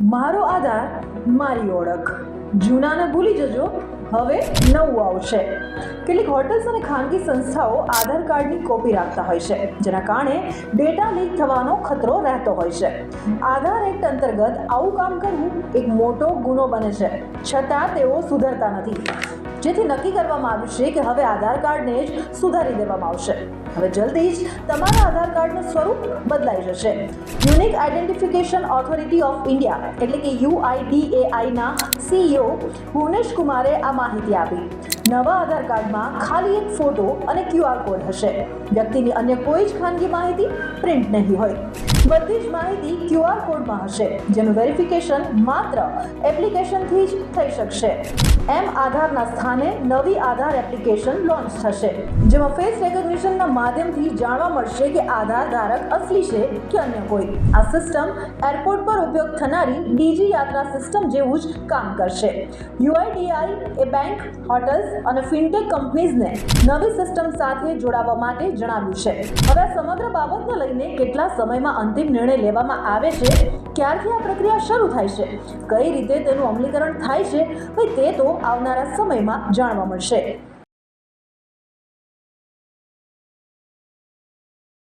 મારો આધાર મારી ઓળખ. જૂનાને ભૂલી જજો. હવે નવું આવશે. કેટલીક હોટલ્સ અને ખાનગી સંસ્થાઓ આધાર કાર્ડની કોપી રાખતા હોય છે, જેના કારણે ડેટા લીક થવાનો ખતરો રહેતો હોય છે. આધાર એક્ટ અંતર્ગત આવું કામ કરવું એક મોટો ગુનો બને છે, છતાં તેઓ સુધરતા નથી. જેથી નક્કી કરવામાં આવ્યું છે કે હવે આધાર કાર્ડને જ સુધારી દેવામાં આવશે. હવે જલ્દી જ તમારા આધાર કાર્ડનું સ્વરૂપ બદલાઈ જશે. Unique identification authority of India, એટલે કે યુઆઈડીએઆઈના સીઈઓ ભુવનેશ કુમારે આ માહિતી આપી. નવા આધાર કાર્ડમાં ખાલી એક ફોટો અને ક્યુઆર કોડ હશે. વ્યક્તિની અન્ય કોઈ જ ખાનગી માહિતી પ્રિન્ટ નહીં હોય. બધી જ માહિતી ક્યુઆર કોડમાં હશે, જેનું વેરિફિકેશન માત્ર એપ્લિકેશનથી જ થઈ શકશે. એમ આધારના સ્થાને નવી આધાર એપ્લિકેશન લોન્ચ થશે, જેમાં ફેસ રેકોગ્નિશનના માધ્યમથી જાણવા મળશે કે આધાર ધારક અસલી છે કે અન્ય કોઈ. આ સિસ્ટમ એરપોર્ટ પર ઉપયોગ થનારી ડીજી યાત્રા સિસ્ટમ જેવું જ કામ કરશે. યુઆઈડીઆઈ એ બેંક હોટલ્સ અને ફિનટેક કંપનીઝને નવી સિસ્ટમ સાથે જોડાવા માટે જણાવ્યું છે. હવે સમગ્ર બાબતને લઈને કેટલા સમયમાં અંતિમ નિર્ણય લેવામાં આવે છે? ક્યારથી આ પ્રક્રિયા શરૂ થાય છે? કઈ રીતે તેનું અમલીકરણ થાય છે? તે તો આવનારા સમયમાં જાણવા મળશે.